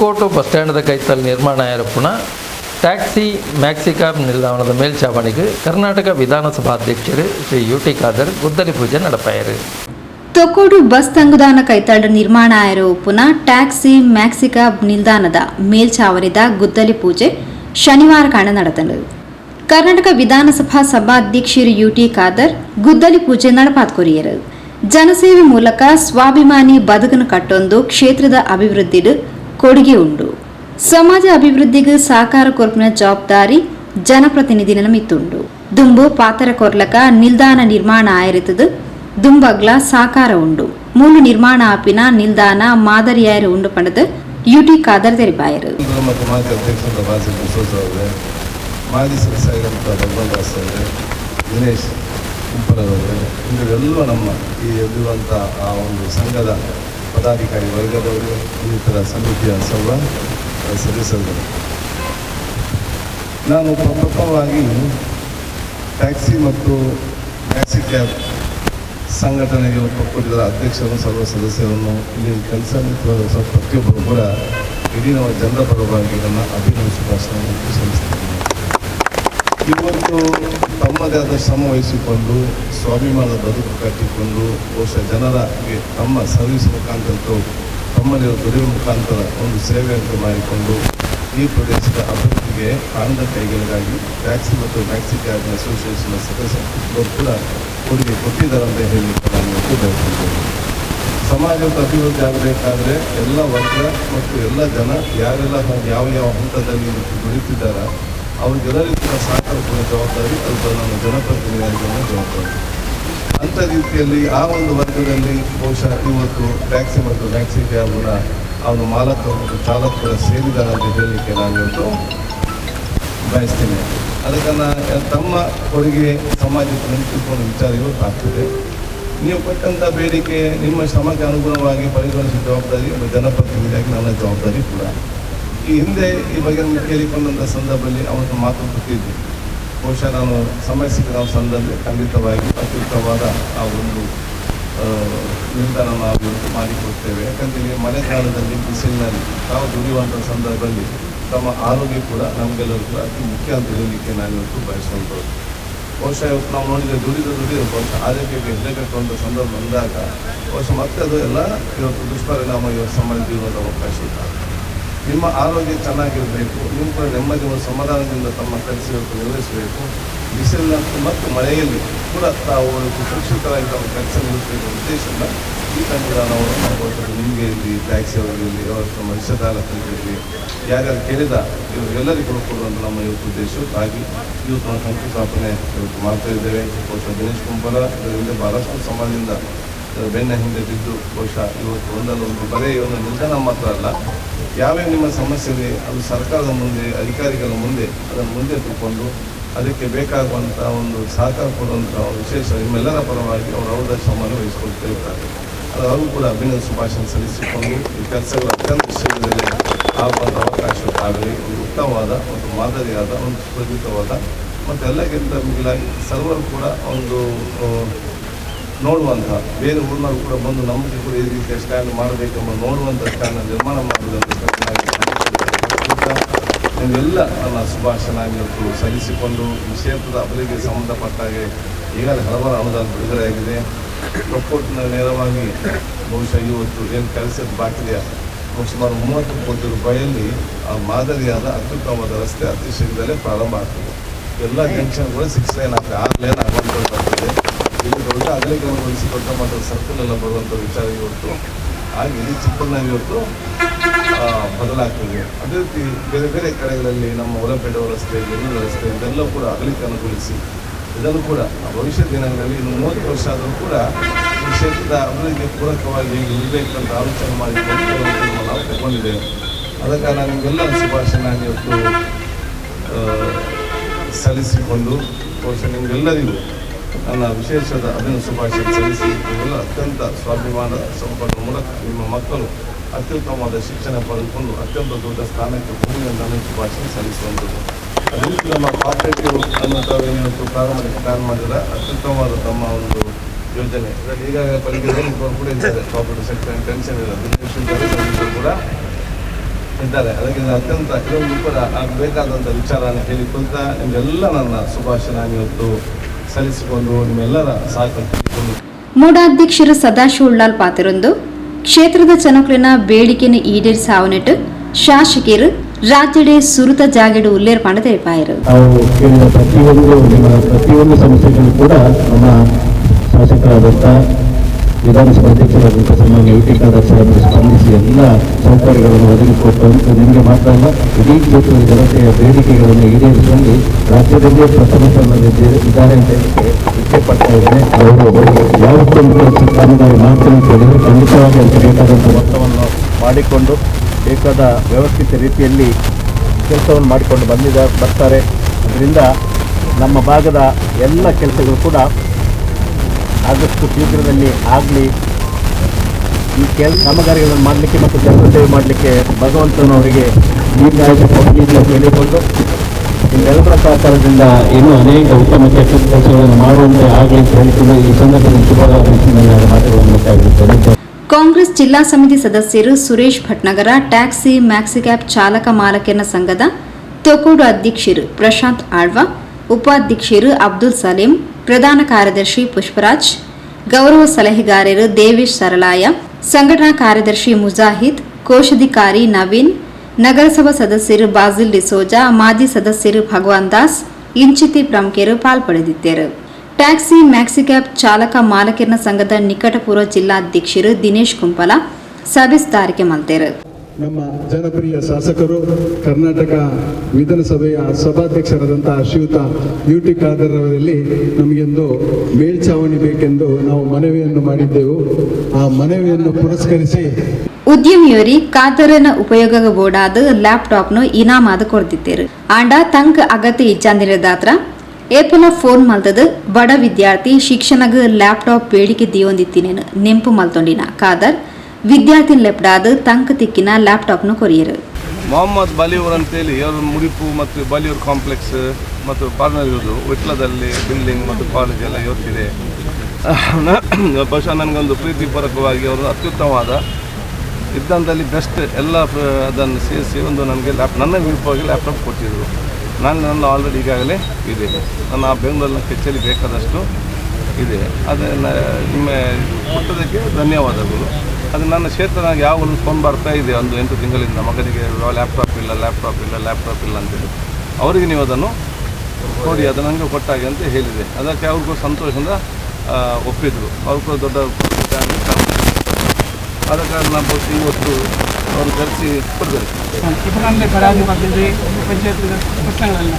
Thokkottu bus ಸ್ಟ್ಯಾಂಡದ ಕೈತಲ್ ನಿರ್ಮಾಣ ಆಯರಪ್ಪುನ taxi ಮ್ಯಾಕ್ಸಿಕಾಬ್ ನಿಲ್ದಾಣದ ಮೇಲ್ಛಾವಣಿಗೆ ಕರ್ನಾಟಕ ವಿಧಾನಸಭಾ ಅಧ್ಯಕ್ಷರು ಶ್ರೀ ಯು ಟಿ ಖಾದರ್ ಗುದ್ದಲಿ ಪೂಜೆ ನಡಪಾಯರು. ತೊಕೋಡು ಬಸ್ ತಂಗುದಾನ ಕೈತಾಳ ನಿರ್ಮಾಣ ಆಗಿರೋ ಪುನಃ? ಟ್ಯಾಕ್ಸಿ ಮ್ಯಾಕ್ಸಿಕಾಬ್ ನಿಲ್ದಾಣದ ಮೇಲ್ಚಾವರಿದ ಗುದ್ದಲಿ ಪೂಜೆ ಶನಿವಾರ ಕಾಣ ನಡೆದನು. ಕರ್ನಾಟಕ ವಿಧಾನಸಭಾ ಸಭಾಧ್ಯಕ್ಷರು ಯುಟಿ ಖಾದರ್ ಗುದ್ದಲಿ ಪೂಜೆ ನಡಪಾತ್ಕೊರಿಯರು ಜನಸೇವೆ ಮೂಲಕ ಸ್ವಾಭಿಮಾನಿ ಬದುಕನ್ನು ಕಟ್ಟೊಂದು ಕ್ಷೇತ್ರದ ಅಭಿವೃದ್ಧಿಡು ಕೊಡುಗೆ ಉಂಡು ಸಮಾಜ ಅಭಿವೃದ್ಧಿಗೆ ಸಹಕಾರ ಕೊರ್ಪಿನ ಜವಾಬ್ದಾರಿ ಜನಪ್ರತಿನಿಧಿನ ಮಿತ್ತುಂಡು ದುಂಬು ಪಾತರ ಕೊರ್ಲಕ ನಿಲ್ದಾಣ ನಿರ್ಮಾಣ ಆಯಿರುತ್ತದೆ ದುಂಬಗ್ಲ ಸಾಕಾರ ಉಂಡು ಮೂಲು ನಿರ್ಮಾಣ ಆಪಿನ ನಿಲ್ದಾಣ ಮಾದರಿಯಾಯರು ಉಂಡು ಪಂಡದು ಯುಟಿ ಖಾದರ್ ತೆರಿಪಾಯರು ಇವರು ಮಾಜಿ ದಿನೇಶ್ ಇವರೆಲ್ಲ ನಮ್ಮ ಈ ಎಲ್ಲಿರುವಂಥ ಆ ಒಂದು ಸಂಘದ ಪದಾಧಿಕಾರಿ ವರ್ಗದವರು ಇನ್ನಿತರ ಸಮಿತಿಯ ಸರ್ವ ಸದಸ್ಯರು ನಾನು ಪ್ರಮುಖವಾಗಿ ಟ್ಯಾಕ್ಸಿ ಮತ್ತು ಟ್ಯಾಕ್ಸಿ ಕ್ಯಾಬ್ ಸಂಘಟನೆಗೆ ಒಪ್ಪಿಕೊಂಡಿದ್ದ ಅಧ್ಯಕ್ಷರು, ಸರ್ವ ಸದಸ್ಯರನ್ನು ಇಲ್ಲಿ ಕೆಲಸ ಪ್ರತಿಯೊಬ್ಬರು ಕೂಡ ಇಡೀ ನಮ್ಮ ಜನರ ಪರವಾಗಿ ನನ್ನ ಅಭಿನಂದಿಸುವ ಸಲ್ಲಿಸ್ತೇನೆ ಇವತ್ತು ತಮ್ಮದೇ ಆದ ಶ್ರಮ ವಹಿಸಿಕೊಂಡು, ಸ್ವಾಭಿಮಾನದ ಬದುಕು ಕಟ್ಟಿಕೊಂಡು, ಬಹುಶಃ ಜನರಿಗೆ ತಮ್ಮ ಸರ್ವಿಸ್ ಮುಖಾಂತರ ತಮ್ಮದೇ ದುಡಿಯುವ ಮುಖಾಂತರ ಒಂದು ಸೇವೆಯನ್ನು ಮಾಡಿಕೊಂಡು ಈ ಪ್ರದೇಶದ ಅಭಿವೃದ್ಧಿಗೆ ಕಾಂಡ ಕೈಗಳಿಗಾಗಿ ಟ್ಯಾಕ್ಸಿ ಮತ್ತು ಟ್ಯಾಕ್ಸಿ ಕ್ಯಾಬ್ ಅಸೋಸಿಯೇಷನ್ ಸದಸ್ಯರು ಕೂಡ ಕೊಡುಗೆ ಕೊಟ್ಟಿದ್ದಾರೆ ಅಂತ ಹೇಳಲಿಕ್ಕೆ ನಾನು ಬಯಸಿದ್ದೇನೆ ಸಮಾಜದ ಅಭಿವೃದ್ಧಿ ಆಗಬೇಕಾದ್ರೆ ಎಲ್ಲ ವರ್ಗ ಮತ್ತು ಎಲ್ಲ ಜನ, ಯಾರೆಲ್ಲ ಯಾವ ಯಾವ ಹಂತದಲ್ಲಿ ದುಡಿತಿದ್ದಾರ ಅವ್ರಿಗೆಲ್ಲರಿಗೂ ಕೊಡುವ ಜವಾಬ್ದಾರಿ ಅದು ನಮ್ಮ ಜನಪ್ರತಿನಿಧಿಯಾಗಿ ಜವಾಬ್ದಾರಿ. ಅಂಥ ರೀತಿಯಲ್ಲಿ ಆ ಒಂದು ವರ್ಗದಲ್ಲಿ ಬಹುಶಃ ಇವತ್ತು ಟ್ಯಾಕ್ಸಿ ಮತ್ತು ಟ್ಯಾಕ್ಸಿ ಕ್ಯಾಬ್ನ ಅವನು ಮಾಲಕ ಮತ್ತು ಚಾಲಕರ ಅಂತ ಹೇಳಲಿಕ್ಕೆ ನಾನಿವತ್ತು ಬಯಸ್ತೇನೆ. ಅದಕ್ಕೆ ನಾ- ತಮ್ಮ ಕೊಡುಗೆ ಸಮಾಜಕ್ಕೆ ನಿಂತುಕೊಂಡು ವಿಚಾರ ಇವತ್ತು ಆಗ್ತದೆ. ನೀವು ಕೊಟ್ಟಂಥ ಬೇಡಿಕೆ ನಿಮ್ಮ ಶ್ರಮಕ್ಕೆ ಅನುಗುಣವಾಗಿ ಪರಿಗಣಿಸುವ ಜವಾಬ್ದಾರಿ ಜನಪ್ರತಿನಿಧಿಯಾಗಿ ನನ್ನ ಜವಾಬ್ದಾರಿ ಕೂಡ. ಈ ಹಿಂದೆ ಈ ಬಗ್ಗೆ ನಮಗೆ ಕೇಳಿಕೊಂಡಂಥ ಸಂದರ್ಭದಲ್ಲಿ ಅವತ್ತು ಮಾತು ಕೊಟ್ಟಿದ್ದೆ ಬಹುಶಃ ನಾನು ಸಮಯ ಸಿಕ್ಕಿದ ಸಂದರ್ಭದಲ್ಲಿ ಖಂಡಿತವಾಗಿ ಅತ್ಯುತ್ತಮವಾದ ಆ ಒಂದು ನಿರ್ಧಾರ ನಾವು ಮಾಡಿಕೊಡ್ತೇವೆ. ಯಾಕಂತೇಳಿ ಮಳೆಗಾಲದಲ್ಲಿ ಬಿಸಿಲಿನಲ್ಲಿ ತಾವು ದುಡಿಯುವಂಥ ಸಂದರ್ಭದಲ್ಲಿ ತಮ್ಮ ಆರೋಗ್ಯ ಕೂಡ ನಮಗೆಲ್ಲರೂ ಕೂಡ ಅತಿ ಮುಖ್ಯ ಅಂತ ಹೇಳಲಿಕ್ಕೆ ನಾನು ಇವತ್ತು ಬಯಸುವಂಥದ್ದು. ಬಹುಶಃ ಇವತ್ತು ನಾವು ನೋಡಿದರೆ ದುಡಿದು ದುಡಿದು ಬಹುಶಃ ಆರೋಗ್ಯಕ್ಕೆ ಕಟ್ಟುವಂಥ ಸಂದರ್ಭ ಬಂದಾಗ, ಬಹುಶಃ ಮತ್ತೆ ಅದು ಎಲ್ಲ ಇವತ್ತು ದುಷ್ಪರಿಣಾಮ ಇವತ್ತು ಸಂಬಂಧ ಅವಕಾಶ ಇಲ್ಲ ನಿಮ್ಮ ಆರೋಗ್ಯ ಚೆನ್ನಾಗಿರಬೇಕು, ನಿಮ್ಮ ನೆಮ್ಮದಿ ಒಂದು ಸಮಾಧಾನದಿಂದ ತಮ್ಮ ಕೆಲಸಗಳನ್ನು ಇವತ್ತು ನಿರ್ವಹಿಸಬೇಕು ಬಿಸಿಲಿನ ಮತ್ತು ಮಳೆಯಲ್ಲಿ ಕೂಡ ತಾವು ಸುರಕ್ಷಿತವಾಗಿ ತಮ್ಮ ಕೆಲಸ ನಿರ್ವಹಿಸಬೇಕು ಉದ್ದೇಶದಿಂದ ಈ ತಂತ್ರಜ್ಞಾನವನ್ನು ನಾವು ನಿಮಗೆ ಇಲ್ಲಿ ಟ್ಯಾಕ್ಸಿ ಅವರಿರಲಿ ಅವರ ನಮ್ಮ ರಿಕ್ಷಾಚಾಲಕರಿರಲಿ ಯಾರ್ಯಾರು ಕೇಳಿದ ಇವರೆಲ್ಲರಿಗೂ ಕೊಡುವಂಥ ನಮ್ಮ ಇವತ್ತು ಉದ್ದೇಶಕ್ಕಾಗಿ ಇವತ್ತು ನಾವು ಶಂಕುಸ್ಥಾಪನೆ ಇವತ್ತು ಮಾಡ್ತಾ ಇದ್ದೇವೆ. ಬಹುಶಃ ದಿನೇಶ್ ಕುಂಬಾರ ಇದರಿಂದ ಬಹಳಷ್ಟು ಸಮಾಜದಿಂದ ಬೆನ್ನ ಹಿಂದೆ ಬಿದ್ದು, ಬಹುಶಃ ಇವತ್ತು ಒಂದಲ್ಲ ಒಂದು ಬರೀ ಒಂದು ನಿಲ್ದಾಣ ಮಾತ್ರ ಅಲ್ಲ ಯಾವ್ಯಾವ ನಿಮ್ಮ ಸಮಸ್ಯೆ ಇದೆ, ಅದು ಸರ್ಕಾರದ ಮುಂದೆ, ಅಧಿಕಾರಿಗಳ ಮುಂದೆ, ಅದನ್ನು ಮುಂದೆ ತಗೊಂಡು ಅದಕ್ಕೆ ಬೇಕಾಗುವಂಥ ಒಂದು ಸಹಕಾರ ಕೊಡುವಂಥ ವಿಶೇಷ ನಿಮ್ಮೆಲ್ಲರ ಪರವಾಗಿ ಅವರು ಅವರ ಶ್ರಮವನ್ನು ವಹಿಸಿಕೊಳ್ತಾ ಇರ್ತಾರೆ ಅದು ಕೂಡ ಅಭಿನಂದ ಶುಭಾಶಯ ಸಲ್ಲಿಸಿಕೊಂಡು ಈ ಕೆಲಸಗಳು ಅತ್ಯಂತ ಶೀಘ್ರದಲ್ಲಿ ಆಗುವಂಥ ಅವಕಾಶ ಆಗಲಿ ಒಂದು ಉತ್ತಮವಾದ ಒಂದು ಮಾದರಿಯಾದ, ಒಂದು ಸುಸಜ್ಜಿತವಾದ ಮತ್ತು ಎಲ್ಲಕ್ಕಿಂತ ಮಿಗಿಲಾಗಿ ಸರ್ವರು ಕೂಡ ಒಂದು ನೋಡುವಂಥ ಬೇರೆ ಊರಿನವರು ಕೂಡ ಬಂದು ನಮಗೆ ಕೂಡ ಈ ರೀತಿಯ ಸ್ಟ್ಯಾಂಡ್ ಮಾಡಬೇಕೆಂಬ ನೋಡುವಂಥ ಸ್ಟ್ಯಾಂಡ್ ನಿರ್ಮಾಣ ಮಾಡುವುದಂತ ನಿಮಗೆಲ್ಲ ನನ್ನ ಶುಭಾಶಯ ಇವತ್ತು ಸಲ್ಲಿಸಿಕೊಂಡು ಕ್ಷೇತ್ರದ ಅಭಿವೃದ್ಧಿಗೆ ಸಂಬಂಧಪಟ್ಟ ಹಾಗೆ ಈಗಾಗಲೇ ಹಲವಾರು ಅನುದಾನ ಬಿಡುಗಡೆಯಾಗಿದೆ ಪ್ರೊಪೋರ್ಟ್ನ ನೇರವಾಗಿ ಬಹುಶಃ ಇವತ್ತು ಏನು ಕೆಲಸದ ಬಾಕಿದೆಯ ಸುಮಾರು ಮೂವತ್ತು ಕೋಟಿ ರೂಪಾಯಿಯಲ್ಲಿ ಆ ಮಾದರಿಯಾದ ಅತ್ಯುತ್ತಮವಾದ ರಸ್ತೆ ಅತಿ ಶೀಘ್ರದಲ್ಲೇ ಪ್ರಾರಂಭ ಆಗ್ತದೆ. ಎಲ್ಲ ಜಂಕ್ಷನ್ಗಳು ಸಿಕ್ಸ್ ಲೈನ್ ಆಗ್ತದೆ. ಆರು ಲೈನ್ ಆಗುವಂಥದ್ದು ಬರ್ತದೆ ಇಲ್ಲಿ ದೊಡ್ಡ ಅಗಲೀಕರಣಗೊಳಿಸಿ ದೊಡ್ಡ ಮಟ್ಟದ ಸರ್ಕಲ್ ಎಲ್ಲ ಬರುವಂಥ ವಿಚಾರ ಇವತ್ತು. ಹಾಗೆ ಇಡೀ ಚಿಕ್ಕಬಳ್ಳಾಪುರ ಇವತ್ತು ಬದಲಾಗ್ತದೆ. ಅದೇ ರೀತಿ ಬೇರೆ ಬೇರೆ ಕಡೆಗಳಲ್ಲಿ ನಮ್ಮ ಹೊಲಪೇಟೆ ರಸ್ತೆ ಬೆಂಗಳೂರು ರಸ್ತೆ ಇದೆಲ್ಲ ಕೂಡ ಅಗಲೀಕರಣಗೊಳಿಸಿ ಇದನ್ನು ಕೂಡ ಭವಿಷ್ಯ ದಿನಗಳಲ್ಲಿ ಇನ್ನು ಮೂವತ್ತು ವರ್ಷ ಆದರೂ ಕೂಡ ಈ ಕ್ಷೇತ್ರದ ಅಭಿವೃದ್ಧಿಗೆ ಪೂರಕವಾಗಿ ಇರಬೇಕಂತ ಆಲೋಚನೆ ಮಾಡಿಕೊಂಡು ನಾವು ತಗೊಂಡಿದ್ದೇವೆ ಅದಕ್ಕೆ ನಾನು ನಿಮಗೆಲ್ಲ ಶುಭಾಶಯ ಇವತ್ತು ಸಲ್ಲಿಸಿಕೊಂಡು, ಬಹುಶಃ ನಿಮಗೆಲ್ಲರಿಗೂ ನನ್ನ ವಿಶೇಷದ ಅಭಿನವ ಶುಭಾಶಯ ಸಲ್ಲಿಸಿ ಅತ್ಯಂತ ಸ್ವಾಭಿಮಾನ ಸಂಪರ್ಕ ಮೂಲಕ ನಿಮ್ಮ ಮಕ್ಕಳು ಅತ್ಯುತ್ತಮವಾದ ಶಿಕ್ಷಣ ಪಡೆದುಕೊಂಡು ಅತ್ಯಂತ ದೊಡ್ಡ ಸ್ಥಾನಕ್ಕೆ ಭೂಮಿಯನ್ನು ಶುಭಾಶಯ ಸಲ್ಲಿಸುವಂಥದ್ದು ಅದೇ ರೀತಿ ನಮ್ಮ ಕಾಪರೇಟಿವ್ ತಾವೇನು ಪ್ರಾರಂಭ ಪ್ಲಾನ್ ಮಾಡಿದ ಅತ್ಯುತ್ತಮವಾದ ತಮ್ಮ ಒಂದು ಯೋಜನೆ. ಇದರಲ್ಲಿ ಈಗಾಗಲೇ ಇಬ್ಬರು ಕೂಡ ಇದ್ದಾರೆ. ಕಾಪರೇಟಿವ್ ಸೆಕ್ಟರ್ ಟೆನ್ಷನ್ ಇಲ್ಲ. ಕೂಡ ಇದ್ದಾರೆ. ಅದಕ್ಕೆ ಅತ್ಯಂತ ಕೆಲವೊಂದು ಕೂಡ ಬೇಕಾದಂಥ ವಿಚಾರ ಅಂತ ಹೇಳಿಕೊಳ್ತಾ ನಿಮಗೆಲ್ಲ ನನ್ನ ಶುಭಾಶಯ ಇವತ್ತು ಸಲ್ಲಿಸಿಕೊಂಡು ನಿಮ್ಮೆಲ್ಲರ ಸಹಕಾರ ತಿಳಿದುಕೊಂಡು ಮೂಡಾಧ್ಯಕ್ಷರು ಸದಾಶಿವಳ್ಳಾಲ್ ಪಾತ್ರರೊಂದು ಕ್ಷೇತ್ರದ ಜನಕುಲಿನ ಬೇಡಿಕೆಯನ್ನು ಈಡೇರಿಸಾವನಿಟ್ಟು ಶಾಸಕರು ರಾಜ್ಯಡೆ ಸುರುತ ಜಾಗೆಡು ಉಲ್ಲೇರ್ಪಾಂಡ ತಿಳಿಪಾಯರು. ನಾವು ಪ್ರತಿಯೊಂದು ಪ್ರತಿಯೊಂದು ಸಮಸ್ಯೆಗಳು ಕೂಡ ನಮ್ಮ ಶಾಸಕರಾದಂಥ ವಿಧಾನಸಭಾ ಅಧ್ಯಕ್ಷರಾದಂಥ ಸನ್ಮಾನ್ಯ ಟಿ ಖಾದರ್ ಸಾಹೇಬರು ಸ್ಪಂದಿಸಿ ಎಲ್ಲ ಸೌಕರ್ಯಗಳನ್ನು ಒದಗಿಸಿಕೊಟ್ಟು ನಿಮಗೆ ಮಾತ್ರ ಅಲ್ಲ ಇಡೀ ಕ್ಷೇತ್ರದ ಜನತೆಯ ಬೇಡಿಕೆಗಳನ್ನು ಈಡೇರಿಸುವಲ್ಲಿ ರಾಜ್ಯದಲ್ಲೇ ಪ್ರಥಮ ಸ್ಥಾನದಲ್ಲಿದ್ದಾರೆ ಇದ್ದಾರೆ ಅಂತ ಇಚ್ಛೆ ಪಡ್ತಾ ಇದ್ದೇನೆ. ಅವರು ಯಾವತ್ತೊಂದು ಕಾಮಗಾರಿ ಮಾಡ್ತೀನಿ ಹೇಳಿದ್ರೆ ಖಂಡಿತವಾಗಿ ಅದಕ್ಕೆ ಬೇಕಾದಂಥ ಮೊತ್ತವನ್ನು ಮಾಡಿಕೊಂಡು ಬೇಕಾದ ವ್ಯವಸ್ಥಿತ ರೀತಿಯಲ್ಲಿ ಕೆಲಸವನ್ನು ಮಾಡಿಕೊಂಡು ಬಂದಿದ್ದಾರೆ ಬರ್ತಾರೆ. ಅದರಿಂದ ನಮ್ಮ ಭಾಗದ ಎಲ್ಲ ಕೆಲಸಗಳು ಕೂಡ ಆದಷ್ಟು ಶೀಘ್ರದಲ್ಲಿ ಆಗಲಿ. ಈ ಕೆಲ, ಕಾಮಗಾರಿಗಳನ್ನು ಮಾಡಲಿಕ್ಕೆ ಮತ್ತು ಜನರ ಸೇವೆ ಮಾಡಲಿಕ್ಕೆ ಭಗವಂತನವರಿಗೆ ಈ ಹೇಳಿಕೊಂಡು, ನಿಮ್ಮೆಲ್ಲರ ಸಹಕಾರದಿಂದ ಇನ್ನೂ ಅನೇಕ ಉತ್ತಮ ಕೆಟ್ಟ ಕೆಲಸಗಳನ್ನು ಮಾಡುವಂತೆ ಆಗಲಿ ಅಂತ ಈ ಸಂದರ್ಭದಲ್ಲಿ ಶುಭ ಮಾತುಗಳನ್ನು ಕಾಂಗ್ರೆಸ್ ಜಿಲ್ಲಾ ಸಮಿತಿ ಸದಸ್ಯರು ಸುರೇಶ್ ಭಟ್ನಗರ, ಟ್ಯಾಕ್ಸಿ, ಮ್ಯಾಕ್ಸಿಕ್ಯಾಬ್ ಚಾಲಕ ಮಾಲಕರ ಸಂಘದ ತೊಕೂಡು ಅಧ್ಯಕ್ಷರು ಪ್ರಶಾಂತ್ ಆಳ್ವಾ, ಉಪಾಧ್ಯಕ್ಷರು ಅಬ್ದುಲ್ ಸಲೀಂ ಪ್ರಧಾನ ಕಾರ್ಯದರ್ಶಿ ಪುಷ್ಪರಾಜ್, ಗೌರವ ಸಲಹೆಗಾರರು ದೇವೇಶ್ ಸರಳಾಯ ಸಂಘಟನಾ ಕಾರ್ಯದರ್ಶಿ ಮುಜಾಹಿದ್, ಕೋಶಾಧಿಕಾರಿ ನವೀನ್, ನಗರಸಭಾ ಸದಸ್ಯರು ಬಾಜಿಲ್ ಡಿಸೋಜಾ, ಮಾಜಿ ಸದಸ್ಯರು ಭಗವಾನ್ ದಾಸ್, ಇಂಚಿತಿ ಪ್ರಮುಖರು ಪಾಲ್ಪಡೆದಿದ್ದರು. ಟ್ಯಾಕ್ಸಿ ಮ್ಯಾಕ್ಸಿಕ್ಯಾಬ್ ಚಾಲಕ ಮಾಲಕರ ಸಂಘದ ನಿಕಟಪೂರ್ವ ಜಿಲ್ಲಾಧ್ಯಕ್ಷರು ದಿನೇಶ್ ಕುಂಪಲ ಸಭೆಸ್ತಾರಿಕೆ ಮಲ್ತೇರು. ನಮ್ಮ ಜನಪ್ರಿಯ ಶಾಸಕರು ಕರ್ನಾಟಕ ವಿಧಾನಸಭೆಯ ಸಭಾಧ್ಯಕ್ಷರಾದಂತಹ ಶ್ರೀಯುತ ಯು ಟಿ ಖಾದರ್ ಅವರಲ್ಲಿ ನಮಗೆಂದು ಮೇಲ್ಛಾವಣಿ ಬೇಕೆಂದು ನಾವು ಮನವಿಯನ್ನು ಮಾಡಿದ್ದೆವು. ಆ ಮನವಿಯನ್ನು ಪುರಸ್ಕರಿಸಿ ಉದ್ಯಮಿಯರಿ ಕಾತರನ ಉಪಯೋಗ ಬೋಡಾದ ಲ್ಯಾಪ್ಟಾಪ್ನು ಇನಾಮಾದ ಕೊಡ್ತಿದ್ದೇರು ಆಂಡ ತಂಕ್ ಅಗತ್ಯ ಇಚ್ಛಾಂದಿರದಾತ್ರ ಏಪಲ ಫೋನ್ ಮಲ್ತದ ಬಡ ವಿದ್ಯಾರ್ಥಿ ಶಿಕ್ಷಣಗ ಲ್ಯಾಪ್ಟಾಪ್ ಬೇಡಿಕೆ ದಿಯೊಂದಿತ್ತಿನೇನು, ನೆಂಪು ಮಲ್ತೊಂಡಿನ ಕಾದರ್ ವಿದ್ಯಾರ್ಥಿನ ಲೆಪ್ಡಾದ ತಂಕ ತಿಕ್ಕಿನ ಲ್ಯಾಪ್ಟಾಪ್ನು ಕೊರಿಯರು. ಮೊಹಮ್ಮದ್ ಬಲಿಯೂರ್ ಅಂತೇಳಿ ಅವರು ಮುಡಿಪು ಮತ್ತು ಬಲಿಯೂರ್ ಕಾಂಪ್ಲೆಕ್ಸ್ ಮತ್ತು ಪಾರ್ನರ್ ಇರೋದು ವಿಟ್ಲದಲ್ಲಿ ಬಿಲ್ಡಿಂಗ್ ಮತ್ತು ಕಾಲೇಜ್ ಎಲ್ಲ ಇವತ್ತಿದೆ. ಬಹುಶಃ ನನಗೊಂದು ಪ್ರೀತಿಪೂರ್ವಕವಾಗಿ ಅವರು ಅತ್ಯುತ್ತಮವಾದ ಇದ್ದಂಥಲ್ಲಿ ಬೆಸ್ಟ್ ಎಲ್ಲ ಅದನ್ನು ಸೇರಿಸಿ ಒಂದು ನನಗೆ ಲ್ಯಾಪ್ ನನ್ನ ವಿರುದ್ಧವಾಗಿ ಲ್ಯಾಪ್ಟಾಪ್ ಕೊಟ್ಟಿದ್ದರು ನಾನು ನನ್ನ ಆಲ್ರೆಡಿ ಈಗಾಗಲೇ ಇದೆ. ನನ್ನ ಬೆಂಗಳೂರಿನ ಕೆಚ್ಚಲ್ಲಿ ಬೇಕಾದಷ್ಟು ಇದೆ. ಅದನ್ನು ನಿಮ್ಮ ಕೊಟ್ಟದಕ್ಕೆ ಧನ್ಯವಾದಗಳು. ಅದು ನನ್ನ ಕ್ಷೇತ್ರ ನನಗೆ ಯಾವ ಒಂದು ಫೋನ್ ಬರ್ತಾ ಇದೆ ಒಂದು ಎಂಟು ತಿಂಗಳಿಂದ? ಮಗನಿಗೆ ಲ್ಯಾಪ್ಟಾಪ್ ಇಲ್ಲ ಲ್ಯಾಪ್ಟಾಪ್ ಇಲ್ಲ ಲ್ಯಾಪ್ಟಾಪ್ ಇಲ್ಲ ಅಂತೇಳಿ ಅವರಿಗೆ ನೀವು ಅದನ್ನು ನೋಡಿ ಅದು ನನಗೆ ಕೊಟ್ಟಾಗೆ ಅಂತ ಹೇಳಿದೆ. ಅದಕ್ಕೆ ಅವ್ರಿಗೂ ಸಂತೋಷದಿಂದ ಒಪ್ಪಿದ್ರು. ಅವ್ರಿಗೂ ದೊಡ್ಡ ಆದ ಕಾರಣ ನಾವು ಇವತ್ತು ಅವರು ಕರೆಸಿ ಕೊಡ್ತಾರೆ. ಪಂಚಾಯತ್ ಪ್ರಶ್ನೆಗಳಲ್ಲ.